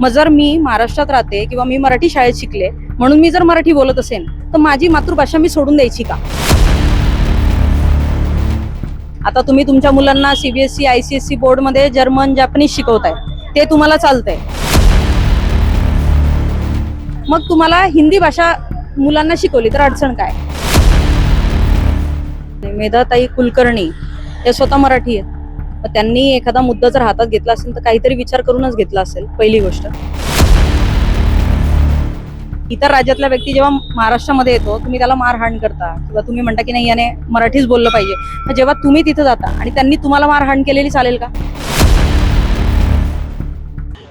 मग जर मी महाराष्ट्रात राहते किंवा मी मराठी शाळेत शिकले म्हणून मी जर मराठी बोलत असेल तर माझी मातृभाषा मी सोडून द्यायची का? आता तुम्ही तुमच्या मुलांना सीबीएसई आयसीएसई बोर्डमध्ये जर्मन जॅपनीज शिकवताय. ते तुम्हाला चालतंय. मग तुम्हाला हिंदी भाषा मुलांना शिकवली तर अडचण काय? मेधाताई कुलकर्णी हे स्वतः मराठी आहेत. त्यांनी एखादा मुद्दा जर हातात घेतला असेल तर काहीतरी विचार करूनच घेतला असेल पहिली गोष्ट. इतर राज्यातला व्यक्ती जेव्हा महाराष्ट्रामध्ये येतो तुम्ही त्याला मारहाण करता किंवा तुम्ही म्हणता की नाही याने मराठीच बोललं पाहिजे. जेव्हा तुम्ही तिथं जाता आणि त्यांनी तुम्हाला मारहाण केलेली चालेल का?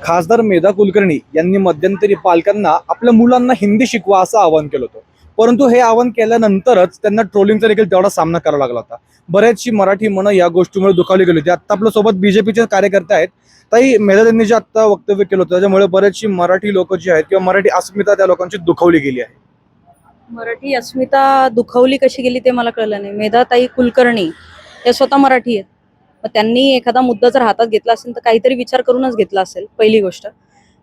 खासदार मेधा कुलकर्णी यांनी मध्यंतरी पालकांना आपल्या मुलांना हिंदी शिकवा असं आवाहन केलं होतं. परंतु हे आवाहन केल्यानंतरच त्यांना ट्रोलिंगचा देखील तेवढा सामना करावा लागला होता. बरेचशी मराठी मनं या गोष्टीमुळे दुखावली गेली होती. आता आपल्यासोबत बीजेपीचे कार्यकर्ते आहेत. ताई मेधा यांनी जे आता वक्तव्य केलं होतं त्याच्यामुळे बरेचशी मराठी लोक जी आहेत किंवा मराठी अस्मिता त्या लोकांची दुखावली गेली आहे. मराठी अस्मिता दुखावली कशी गेली ते मला कळलं नाही. मेधाताई कुलकर्णी हे स्वतः मराठी आहेत. मग त्यांनी एखादा मुद्दा जर हातात घेतला असेल तर काहीतरी विचार करूनच घेतला असेल पहिली गोष्ट.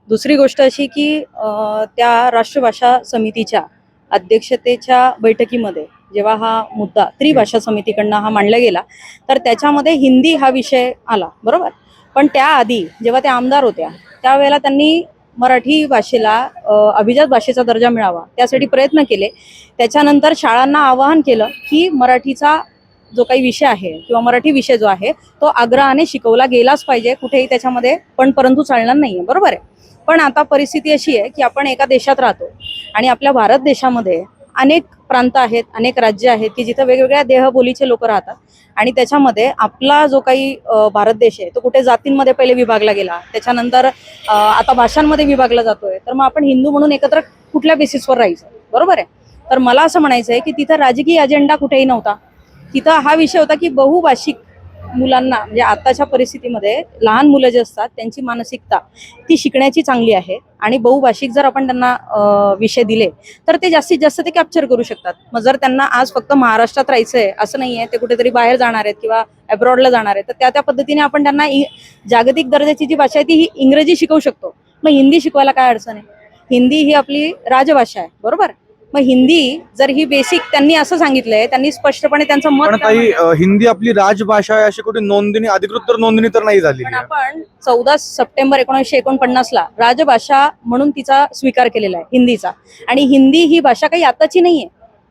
दुसरी गोष्ट अशी की त्या राष्ट्रभाषा समितीच्या अध्यक्षतेच्या बैठकीमध्ये जेव्हा हा मुद्दा त्रिभाषा समितीकडनं हा मांडला गेला तर त्याच्यामध्ये हिंदी हा विषय आला बरोबर? पण त्याआधी जेव्हा त्या आमदार होत्या त्यावेळेला त्यांनी मराठी भाषेला अभिजात भाषेचा दर्जा मिळावा त्यासाठी प्रयत्न केले. त्याच्यानंतर शाळांना आवाहन केलं की मराठीचा जो काही विषय आहे किंवा मराठी विषय जो आहे तो आग्रहाने शिकवला गेलाच पाहिजे. कुठेही त्याच्यामध्ये पण परंतु चालणार नाही बरोबर आहे? पण आता परिस्थिती अशी आहे की आपण एका देशात राहतो आणि आपल्या भारत देशामध्ये अनेक प्रांत आहेत अनेक राज्य आहेत की जिथं वेगवेगळ्या देहबोलीचे लोक राहतात आणि त्याच्यामध्ये आपला जो काही भारत देश आहे तो कुठे जातींमध्ये पहिले विभागला गेला त्याच्यानंतर आता भाषांमध्ये विभागला जातोय तर मग आपण हिंदू म्हणून एकत्र कुठल्या बेसिसवर राहायचं? बरोबर आहे? तर मला असं म्हणायचं आहे की तिथं राजकीय अजेंडा कुठेही नव्हता. तिथं हा विषय होता की बहुभाषिक मुलांना म्हणजे आताच्या परिस्थितीमध्ये लहान मुलं जे असतात त्यांची मानसिकता ती शिकण्याची चांगली आहे. आणि बहुभाषिक जर आपण त्यांना विषय दिले तर ते जास्तीत जास्त ते कॅप्चर करू शकतात. मग जर त्यांना आज फक्त महाराष्ट्रात राहायचंय असं नाही आहे ते कुठेतरी बाहेर जाणार आहेत किंवा अब्रॉडला जाणार आहेत तर त्या त्या पद्धतीने आपण त्यांना जागतिक दर्जाची जी भाषा आहे ती ही इंग्रजी शिकवू शकतो. मग हिंदी शिकवायला काय अडचण आहे? हिंदी ही आपली राजभाषा आहे बरोबर? मग हिंदी जर ही बेसिक त्यांनी असं सांगितलंय त्यांनी स्पष्टपणे त्यांचं मत पण काय ताई मांडलंय? अं, हिंदी आपली राजभाषा आहे अशी कुठे नोंदणी अधिकृत तर नोंदणी तर नाही झाली पण आपण चौदा सप्टेंबर एकोणीसशे एकोणपन्नासला राजभाषा म्हणून तिचा स्वीकार केलेला आहे हिंदीचा. आणि हिंदी ही भाषा काही आताची नाहीये.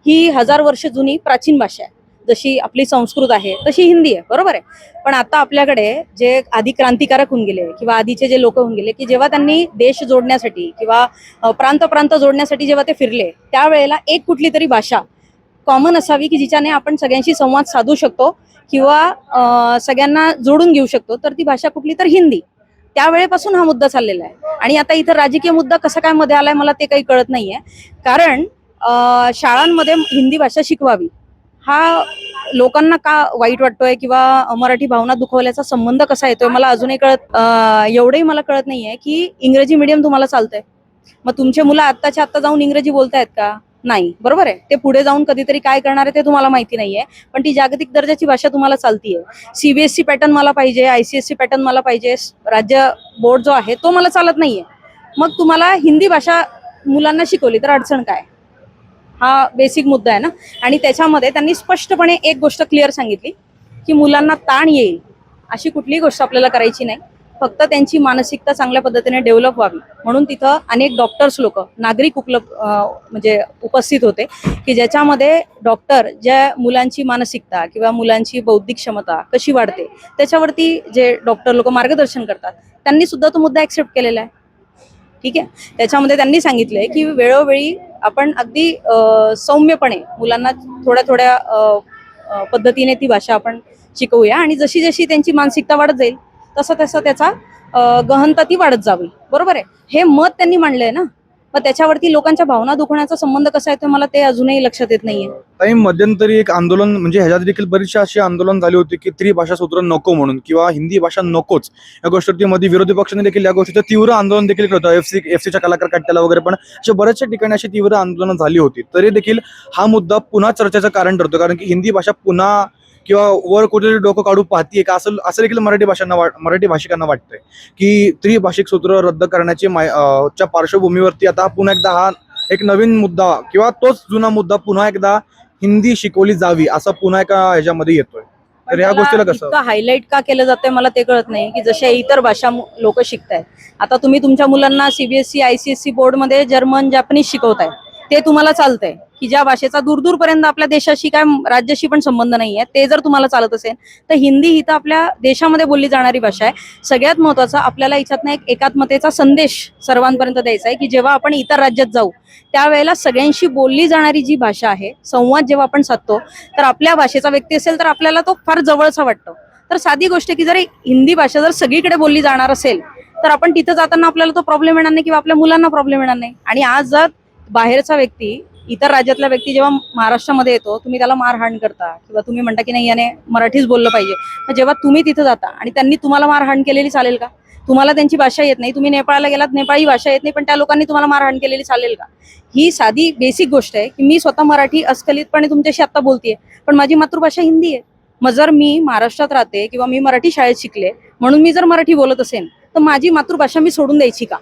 ही हजार वर्ष जुनी प्राचीन भाषा आहे. जशी आपली संस्कृत आहे तशी हिंदी आहे बरोबर आहे? पण आता आपल्याकडे जे आधी क्रांतिकारक होऊन गेले किंवा आधीचे जे लोक होऊन गेले की जेव्हा त्यांनी देश जोडण्यासाठी किंवा प्रांत प्रांत जोडण्यासाठी जेव्हा ते फिरले त्यावेळेला एक कुठली तरी भाषा कॉमन असावी की जिच्याने आपण सगळ्यांशी संवाद साधू शकतो किंवा सगळ्यांना जोडून घेऊ शकतो तर ती भाषा कुठली तर हिंदी. त्यावेळेपासून हा मुद्दा चाललेला आहे. आणि आता इथं राजकीय मुद्दा कसा काय मध्ये आलाय मला ते काही कळत नाहीये. कारण शाळांमध्ये हिंदी भाषा शिकवावी. हा लोकांना का वाईट वाटतोय किंवा मराठी भावना दुखवल्याचा संबंध कसा येतोय? मला अजूनही कळत एवढंही मला कळत नाहीये की इंग्रजी मिडियम तुम्हाला चालतंय. मग तुमचे मुलं आत्ताच्या आत्ता जाऊन इंग्रजी बोलतायत का? नाही. बरोबर आहे. ते पुढे जाऊन कधीतरी काय करणार आहे ते तुम्हाला माहिती नाहीये. पण ती जागतिक दर्जाची भाषा तुम्हाला चालतीये. सीबीएसई पॅटर्न मला पाहिजे आयसीएससी पॅटर्न मला पाहिजे राज्य बोर्ड जो आहे तो मला चालत नाहीये. मग तुम्हाला हिंदी भाषा मुलांना शिकवली तर अडचण काय? हा बेसिक मुद्दा आहे ना. आणि त्याच्यामध्ये त्यांनी स्पष्टपणे एक गोष्ट क्लिअर सांगितली की मुलांना ताण येईल अशी कुठलीही गोष्ट आपल्याला करायची नाही. फक्त त्यांची मानसिकता चांगल्या पद्धतीने डेव्हलप व्हावी. म्हणून तिथं अनेक डॉक्टर्स लोक नागरिक उपलब्ध अं, म्हणजे उपस्थित होते की ज्याच्यामध्ये डॉक्टर ज्या मुलांची मानसिकता किंवा मुलांची बौद्धिक क्षमता कशी वाढते त्याच्यावरती जे डॉक्टर लोक मार्गदर्शन करतात त्यांनी सुद्धा तो मुद्दा ऍक्सेप्ट केलेला आहे. ठीक आहे? त्याच्यामध्ये त्यांनी सांगितलंय की वेळोवेळी आपण अगदी सौम्यपणे मुलांना थोड्या थोड्या पद्धतीने ती भाषा आपण शिकवूया आणि जशी जशी त्यांची मानसिकता वाढत जाईल तसं तसं त्याचा गहनता ती वाढत जावी. बरोबर आहे? हे मत त्यांनी मांडलंय ना? मग त्याच्यावरती लोकांच्या भावना दुखण्याचा संबंध कसा आहे ते मला ते अजूनही लक्षात येत नाहीये. ताई मध्यंतरी एक आंदोलन म्हणजे ह्याच्यात देखील बरीचशी अशी आंदोलन झाली होती की त्रिभाषा सूत्र नको म्हणून किंवा हिंदी भाषा नकोच. या गोष्टीवरती मध्ये विरोधी पक्षाने देखील या गोष्टीचं तीव्र आंदोलन देखील केलं होतं. एफ सी एफ सीच्या कलाकार कट्ट्याला वगैरे पण अशा बऱ्याचशा ठिकाणी अशी तीव्र आंदोलनं झाली होती. तरी देखील हा मुद्दा पुन्हा चर्चेचं कारण ठरतो. कारण की हिंदी भाषा पुन्हा किंवा वर कुठेतरी डोकं काढू पाहतीये का? असं असं देखील मराठी भाषांना मराठी भाषिकांना वाटतंय की त्रिभाषिक सूत्र रद्द करण्याची च्या पार्श्वभूमीवरती आता पुन्हा एकदा हा एक नवीन मुद्दा किंवा तोच जुना मुद्दा पुन्हा एकदा हिंदी शिकवली जावी असा पुन्हा एका ह्याच्यामध्ये येतोय. तर या गोष्टीला कसं? हायलाईट का केलं जातंय मला ते कळत नाही की जशा इतर भाषा लोक शिकतायत. आता तुम्ही तुमच्या मुलांना सीबीएसई आयसीएससी बोर्डमध्ये जर्मन जॅपनीज शिकवताय ते तुम्हाला चालतंय. की ज्या भाषेचा दूरदूरपर्यंत आपल्या देशाशी काय राज्याशी पण संबंध नाही आहे ते जर तुम्हाला चालत असेल तर हिंदी ही तर आपल्या देशामध्ये बोलली जाणारी भाषा आहे. सगळ्यात महत्वाचं आपल्याला याच्यातनं एक एकात्मतेचा संदेश सर्वांपर्यंत द्यायचा आहे की जेव्हा आपण इतर राज्यात जाऊ त्यावेळेला सगळ्यांशी बोलली जाणारी जी भाषा आहे संवाद जेव्हा आपण साधतो तर आपल्या भाषेचा व्यक्ती असेल तर आपल्याला तो फार जवळचा वाटतो. तर साधी गोष्ट की जर हिंदी भाषा जर सगळीकडे बोलली जाणार असेल तर आपण तिथं जाताना आपल्याला तो प्रॉब्लेम येणार नाही किंवा आपल्या मुलांना प्रॉब्लेम येणार नाही. आणि आज जर बाहेरचा व्यक्ती इतर राज्यातला व्यक्ती जेव्हा महाराष्ट्रामध्ये येतो तुम्ही त्याला मारहाण करता किंवा तुम्ही म्हणता की नाही याने मराठीच बोललं पाहिजे. तर जेव्हा तुम्ही तिथं जाता आणि त्यांनी तुम्हाला मारहाण केलेली चालेल का? तुम्हाला त्यांची भाषा येत नाही तुम्ही नेपाळला गेलात नेपाळी भाषा येत नाही पण त्या लोकांनी तुम्हाला मारहाण केलेली चालेल का? ही साधी बेसिक गोष्ट आहे की मी स्वतः मराठी अस्खलितपणे तुमच्याशी आता बोलतेय पण माझी मातृभाषा हिंदी आहे. मग जर मी महाराष्ट्रात राहते किंवा मी मराठी शाळेत शिकले म्हणून मी जर मराठी बोलत असेल तर माझी मातृभाषा मी सोडून द्यायची का?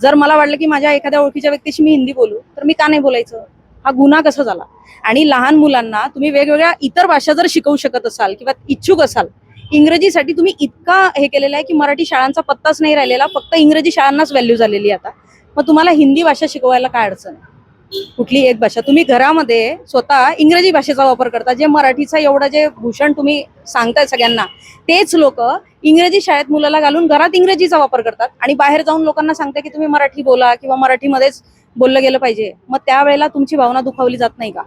जर मला वाटलं की माझ्या एखाद्या ओळखीच्या व्यक्तीशी मी हिंदी बोलू तर मी का नाही बोलायचं? हा गुन्हा कसा झाला? आणि लहान मुलांना तुम्ही वेगवेगळ्या इतर भाषा जर शिकवू शकत असाल किंवा इच्छुक असाल इंग्रजीसाठी तुम्ही इतका हे केलेलं आहे की मराठी शाळांचा पत्ताच नाही राहिलेला फक्त इंग्रजी शाळांनाच व्हॅल्यू झालेली आहे आता. मग तुम्हाला हिंदी भाषा शिकवायला काय अडचण आहे? कुठली एक भाषा. तुम्ही घरामध्ये स्वतः इंग्रजी भाषेचा वापर करता जे मराठीचा एवढं जे भूषण तुम्ही सांगताय सगळ्यांना तेच लोक इंग्रजी शाळेत मुलाला घालून घरात इंग्रजीचा वापर करतात आणि बाहेर जाऊन लोकांना सांगता की तुम्ही मराठी बोला किंवा मराठीमध्येच बोललं गेलं पाहिजे. मग त्यावेळेला तुमची भावना दुखावली जात नाही का?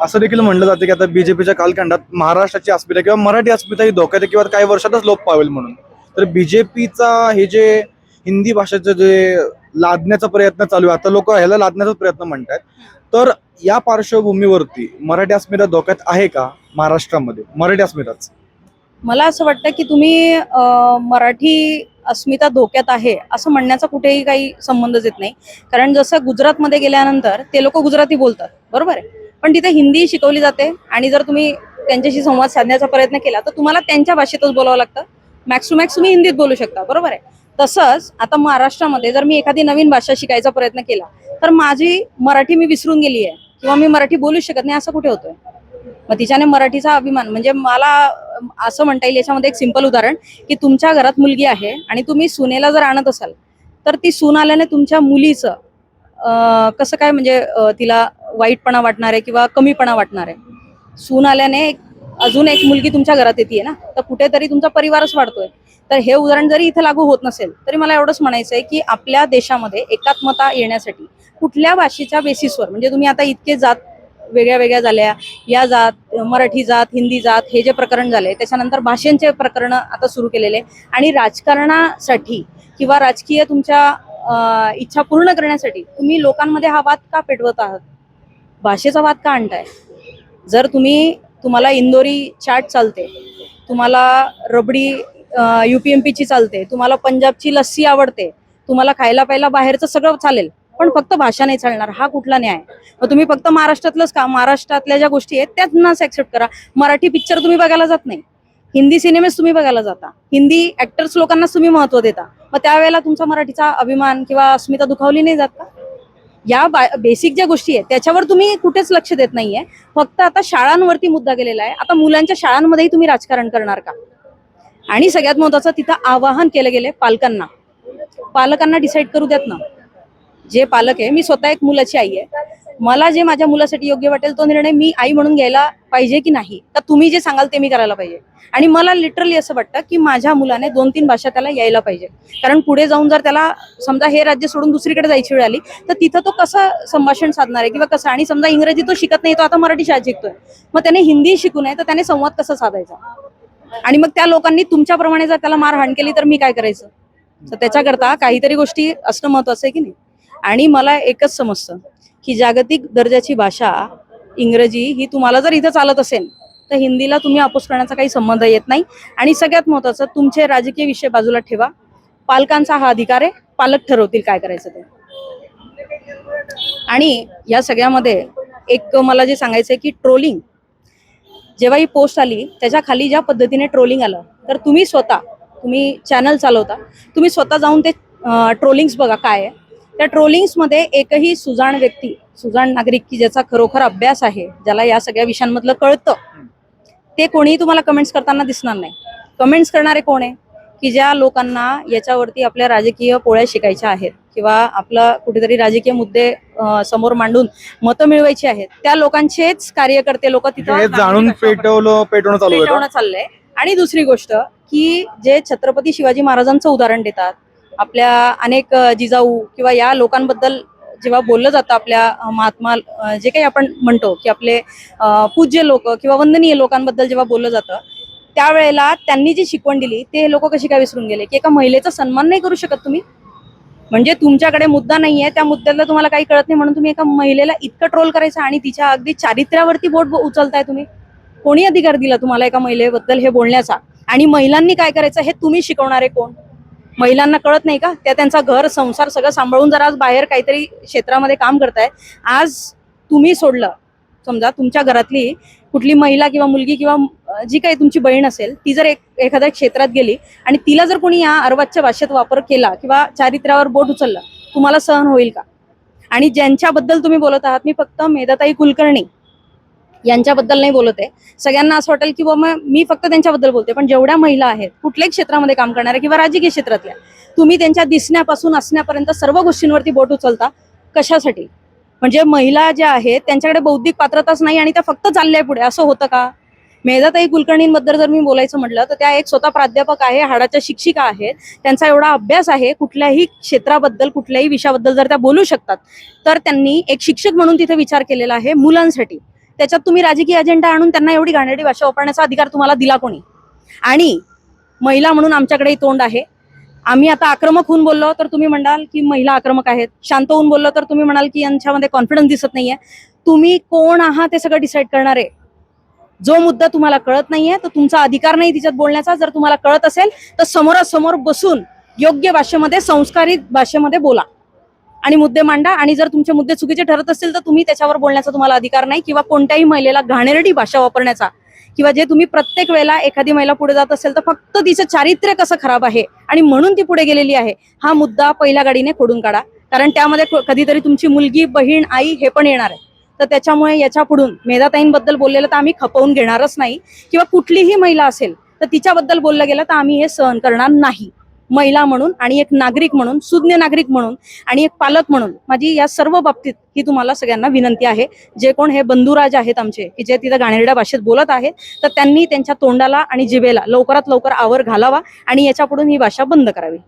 असं देखील म्हणलं जातं की आता बीजेपीच्या कालखंडात महाराष्ट्राची अस्मिता किंवा मराठी अस्मिता ही धोक्यात किंवा काही वर्षातच लोप पावेल म्हणून. तर बीजेपीचा हे जे हिंदी भाषेचं जे लादण्याचा प्रयत्न चालू आहे. आता लोक ह्याला लादण्याचा प्रयत्न म्हणतात तर या पार्श्वभूमीवरती मराठी अस्मिता धोक्यात आहे का महाराष्ट्रामध्ये? मराठी अस्मिताच. मला असं वाटतं की तुम्ही मराठी अस्मिता धोक्यात आहे असं म्हणण्याचा कुठेही काही संबंधच येत नाही. कारण जसं गुजरातमध्ये गेल्यानंतर ते लोक गुजराती बोलतात. बरोबर आहे? पण तिथे हिंदी शिकवली जाते आणि जर तुम्ही त्यांच्याशी संवाद साधण्याचा प्रयत्न केला तर तुम्हाला त्यांच्या भाषेतच बोलावं लागतं. मॅक्स टू मॅक्स तुम्ही हिंदीत बोलू शकता बरोबर आहे? तसंच आता महाराष्ट्रामध्ये जर मी एखादी नवीन भाषा शिकायचा प्रयत्न केला तर माझी मराठी मी विसरून गेली आहे किंवा मी मराठी बोलू शकत नाही असं कुठे होतोय? मग तिच्याने मराठीचा अभिमान म्हणजे मला असं म्हणता येईल याच्यामध्ये एक सिंपल उदाहरण की तुमच्या घरात मुलगी आहे आणि तुम्ही सुनेला जर आणत असाल तर ती सून आल्याने तुमच्या मुलीचं कसं काय म्हणजे तिला वाईटपणा वाटणार आहे किंवा कमीपणा वाटणार आहे? सून आल्याने अजून एक मुलगी तुमच्या घरात येते ना तर कुठेतरी तुमचा परिवारच वाढतोय. तर हे उदाहरण जरी इथं लागू होत नसेल तरी मला एवढंच म्हणायचं आहे की आपल्या देशामध्ये एकात्मता येण्यासाठी कुठल्या भाषेच्या बेसिसवर म्हणजे तुम्ही आता इतके जात वेगळ्या वेगळ्या झाल्या या जात मराठी जात हिंदी जात हे जे प्रकरण झाले त्याच्यानंतर भाषांचे प्रकरण आता सुरू केलेले आणि राजकारणासाठी किंवा राजकीय तुमच्या इच्छा पूर्ण करण्यासाठी तुम्ही लोकांमध्ये हा वाद का पेटवत आहात? भाषेचा वाद का आणताय? जर तुम्ही तुम्हाला इंदोरी चाट चालते तुम्हाला रबडी युपीएमपीची चालते तुम्हाला पंजाबची लस्सी आवडते तुम्हाला खायला प्यायला बाहेरचं सगळं चालेल पण फक्त भाषा नाही चालणार हा कुठला न्याय मग तुम्ही फक्त महाराष्ट्रातलंच का महाराष्ट्रातल्या ज्या गोष्टी आहेत त्याच ऍक्सेप्ट करा. मराठी पिक्चर तुम्ही बघायला जात नाही. हिंदी सिनेमेच तुम्ही बघायला जाता. हिंदी ऍक्टर्स लोकांनाच तुम्ही महत्त्व देता. मग त्यावेळेला तुमचा मराठीचा अभिमान किंवा अस्मिता दुखावली नाही जात का? या बेसिक ज्या गोष्टी आहेत त्याच्यावर तुम्ही कुठेच लक्ष देत नाहीये. फक्त आता शाळांवरती मुद्दा गेलेला आहे. आता मुलांच्या शाळांमध्येही तुम्ही राजकारण करणार का? आणि सगळ्यात महत्वाचं तिथं आवाहन केलं गेले पालकांना. पालकांना डिसाईड करू देत ना. जे पालक आहे मी स्वतः एक मुलाची आई आहे. मला जे माझ्या मुलासाठी योग्य वाटेल तो निर्णय मी आई म्हणून घ्यायला पाहिजे की नाही तर तुम्ही जे सांगाल ते मी करायला पाहिजे. आणि मला लिटरली असं वाटतं की माझ्या मुलाने दोन तीन भाषा त्याला यायला पाहिजे. कारण पुढे जाऊन जर त्याला समजा हे राज्य सोडून दुसरीकडे जायची वेळ आली तर तिथं तो कसं संभाषण साधणार आहे किंवा कसं? आणि समजा इंग्रजी तो शिकत नाही तो आता मराठी शाळेत शिकतोय. मग त्याने हिंदी शिकू नये तर त्याने संवाद कसा साधायचा? आणि मग त्या लोकांनी तुमच्याप्रमाणे जर त्याला मारहाण केली तर मी काय करायचं? तर त्याच्याकरता काहीतरी गोष्टी असणं महत्वाचं आहे की नाही? आणि मला एकच समजतं की जागतिक दर्जाची भाषा इंग्रजी ही तुम्हाला जर इथं चालत असेल तर हिंदीला तुम्ही अपोज करण्याचा काही संबंध येत नाही. आणि सगळ्यात महत्वाचं तुमचे राजकीय विषय बाजूला ठेवा. पालकांचा हा अधिकार आहे. पालक ठरवतील काय करायचं ते. आणि या सगळ्यामध्ये एक मला जे सांगायचं आहे की ट्रोलिंग जेव्हा ही पोस्ट आली त्याच्याखाली ज्या पद्धतीने ट्रोलिंग आलं तर तुम्ही स्वतः तुम्ही चॅनल चालवता तुम्ही स्वतः जाऊन ते ट्रोलिंग्स बघा काय आहे. त्या ट्रोलिंग्समध्ये एकही सुजाण व्यक्ती सुजाण नागरिक की ज्याचा खरोखर अभ्यास आहे ज्याला या सगळ्या विषयांमधलं कळतं ते कोणीही तुम्हाला कमेंट्स करताना दिसणार नाही. कमेंट्स करणारे कोण आहे? की ज्या लोकांना याच्यावरती आपल्या राजकीय पोळ्या शिकायच्या आहेत किंवा आपला कुठेतरी राजकीय मुद्दे समोर मांडून मतं मिळवायची आहेत त्या लोकांचेच कार्यकर्ते लोक तिथं जाणून पेटवलं पेटवणं चाललंय. आणि दुसरी गोष्ट की जे छत्रपती शिवाजी महाराजांचं उदाहरण देतात आपल्या अनेक जिजाऊ किंवा या लोकांबद्दल जेव्हा बोललं जातं आपल्या महात्मा जे काही आपण म्हणतो की आपले पूज्य लोक किंवा वंदनीय लोकांबद्दल जेव्हा बोललं जातं त्यावेळेला त्यांनी जी शिकवण दिली ते लोक कशी काय विसरून गेले? की एका महिलेचा सन्मान नाही करू शकत तुम्ही? म्हणजे तुमच्याकडे मुद्दा नाहीये त्या मुद्द्याला तुम्हाला काही कळत नाही म्हणून तुम्ही एका महिलेला इतकं ट्रोल करायचं आणि तिच्या अगदी चारित्र्यावरती बोट उचलताय तुम्ही? कोणी अधिकार दिला तुम्हाला एका महिलेबद्दल हे बोलण्याचा? आणि महिलांनी काय करायचं हे तुम्ही शिकवणारे कोण? महिलांना कळत नाही का? त्या त्यांचा घर संसार सगळं सांभाळून जर आज बाहेर काहीतरी क्षेत्रामध्ये काम करताय. आज तुम्ही सोडलं. समजा तुमच्या घरातली कुठली महिला किंवा मुलगी किंवा जी काही तुमची बहीण असेल ती जर एक एखाद्या क्षेत्रात गेली आणि तिला जर कोणी या अर्वाच्या भाषेत वापर केला किंवा चारित्र्यावर बोट उचललं तुम्हाला सहन होईल का? आणि ज्यांच्याबद्दल तुम्ही बोलत आहात मी फक्त मेधाताई कुलकर्णी. यांच्याबद्दल नाही बोलत आहे. सगळ्यांना असं वाटेल की बाबा मी फक्त त्यांच्याबद्दल बोलते पण जेवढ्या महिला आहेत कुठल्याही क्षेत्रामध्ये काम करणाऱ्या किंवा राजकीय क्षेत्रातल्या तुम्ही त्यांच्या दिसण्यापासून असण्यापर्यंत सर्व गोष्टींवरती बोट उचलता कशासाठी? म्हणजे महिला ज्या आहेत त्यांच्याकडे बौद्धिक पात्रताच नाही आणि त्या फक्त चालल्या पुढे. असं होतं का? मेधाताई कुलकर्णींबद्दल जर मी बोलायचं म्हटलं तर त्या एक स्वतः प्राध्यापक आहे हाडाच्या शिक्षिका आहेत त्यांचा एवढा अभ्यास आहे कुठल्याही क्षेत्राबद्दल कुठल्याही विषयाबद्दल जर त्या बोलू शकतात तर त्यांनी एक शिक्षक म्हणून तिथे विचार केलेला आहे मुलांसाठी. त्याच्यात तुम्ही राजकीय अजेंडा आणून त्यांना एवढी घाणेरडी भाषा वापरण्याचा अधिकार तुम्हाला दिला कोणी? आणि महिला म्हणून आमच्याकडे तोंड आहे. आम्ही आता आक्रमक होऊन बोललो तर तुम्ही म्हणाल की महिला आक्रमक आहेत. शांत होऊन बोललो तर तुम्ही म्हणाल की यांच्यामध्ये कॉन्फिडन्स दिसत नाहीये. तुम्ही कोण आहात ते सगळं डिसाईड करणारे जो मुद्दा तुम्हाला कळत नाहीये तर तुमचा अधिकार नाही तिच्यात बोलण्याचा. जर तुम्हाला कळत असेल तर समोरासमोर बसून योग्य भाषेमध्ये संस्कारित भाषेमध्ये बोला. आणि मुद्दे मांडा. आणि जर तुमचे मुद्दे चुकीचे ठरत असतील तर तुम्ही त्याच्यावर बोलण्याचा तुम्हाला अधिकार नाही. किंवा कोणत्याही महिलेला घाणेरडी भाषा वापरण्याचा. किंवा जे तुम्ही प्रत्येक वेळेला एखादी महिला पुढे जात असेल तर फक्त तिचं चारित्र्य कसं खराब आहे आणि म्हणून ती पुढे गेलेली आहे हा मुद्दा पहिल्या गाडीने खोडून काढा. कारण त्यामध्ये कधीतरी तुमची मुलगी बहीण आई हे पण येणार आहे. तर त्याच्यामुळे याच्या पुढून मेधाताईंबद्दल बोललेलं तर आम्ही खपवून घेणारच नाही. किंवा कुठलीही महिला असेल तर तिच्याबद्दल बोललं गेलं तर आम्ही हे सहन करणार नाही. महिला म्हणून आणि एक नागरिक म्हणून सुज्ञ नागरिक म्हणून आणि एक पालक म्हणून माझी या सर्व बाबतीत ही तुम्हाला सगळ्यांना विनंती आहे. जे कोण हे बंधुराज आहेत आमचे की जे तिथं गाणेरड्या भाषेत बोलत आहेत तर त्यांनी त्यांच्या तोंडाला आणि जिभेला लवकरात लवकर आवर घालावा आणि याच्यापुढून ही भाषा बंद करावी.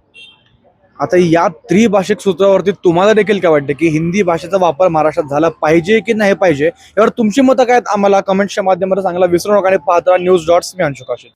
आता या त्रिभाषिक सूत्रावरती तुम्हाला देखील काय वाटतं की हिंदी भाषेचा वापर महाराष्ट्रात झाला पाहिजे की नाही पाहिजे? यावर तुमची मतं काय आम्हाला कमेंटच्या माध्यमातून सांगायला विसरू नका आणि पाहता न्यूज डॉट्स मी अंशुकाशी